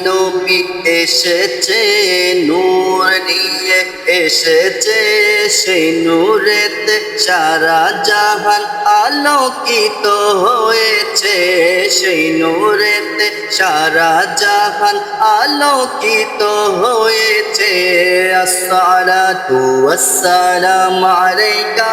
নবী এসেছে, নূর নিয়ে এসেছে, সেই নূরেতে সারা জাহান আলোকিত হয়েছে। সেই নূরেতে সারা জাহান আলোকিত হয়েছে। আসসালাতু ওয়াসসালামু আলাইকা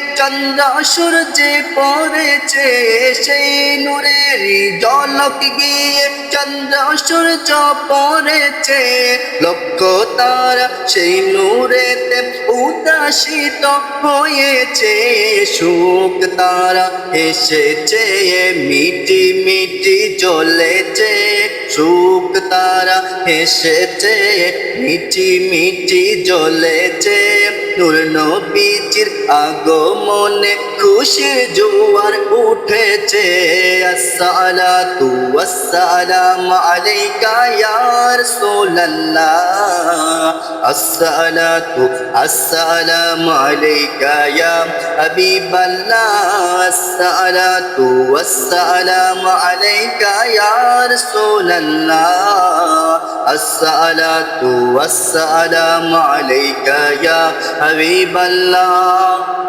চন্দ্র সূর্যে পড়েছে, সেই নূরের জলক গিয়ে চন্দ্র সূর্য পড়েছে। লক্ষ তারা সেই নূরেতে উদাসিত হয়েছে। সুখ তারা এসেছে মিটি মিটি জ্বলেছে। সুখ তারা এসেছে মিটি মিটি জ্বলেছে। নূর নবীজির আগমনে খুশির জোয়ার উঠেছে। আসসালাতু ওয়াসসালামু আলাইকা ইয়া রাসূলুল্লাহ। আসসালাতু আসসালামু আলাইকা ইয়া হাবিবাল্লাহ। আসসালাতু ওয়াসসালামু আলাইকা ইয়া রাসূলুল্লাহ। আসসালাতু ওয়াসসালামু আলাইকা ইয়া হাবিবাল্লাহ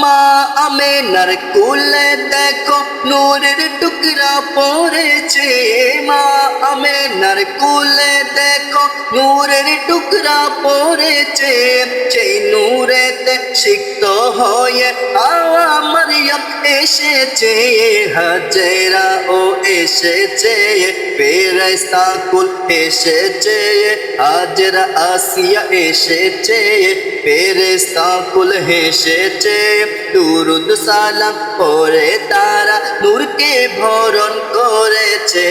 মা আমেনার কুলে দেখো নূরের টুকরা পড়েছে মা আমেনার কুলে দেখো নূরের টুকরা পড়েছে সেই নূরেতে সিক্ত হয়ে আওয়া মারিয়াম এসেছে হাজেরা ও এসেছে ফেরেস্তা কুল এসেছে, হাজরা আসিয়া এসেছে ফেরেস্তা কুল হেসেছে দুরুদ সালাম করে তারা, নূরকে ভরণ করেছে।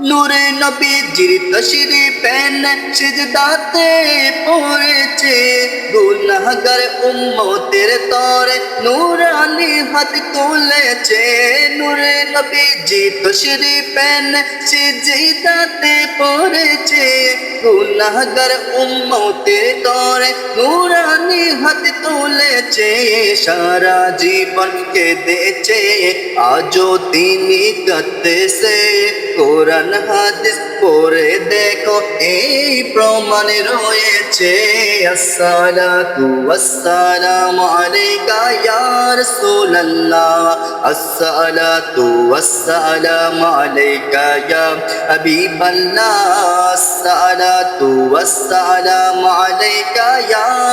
নূরে নবীজির তশরি পেন সিজদাতে পড়েছে। গুনাহগার উম্মতের তরে নূরানি হাত তুলেছে। নূরে নবীজি তশরি পেন সিজদাতে পড়েছে। গুনাহগার উম্মতের তরে নূরানি হাত তুলেছে সারা জীবন কেঁদেছে আজও তিনি কাঁদতেছে কোরআন হাদিস পড়ে দেখো এই প্রমাণ রয়েছে আসসালাতু ওয়াসসালামু আলাইকা ইয়া রাসূলুল্লাহ আসসালাতু ওয়াসসালামু আলাইকা ইয়া হাবিবাল্লাহ আসসালাতু ওয়াসসালামু আলাইকা ইয়া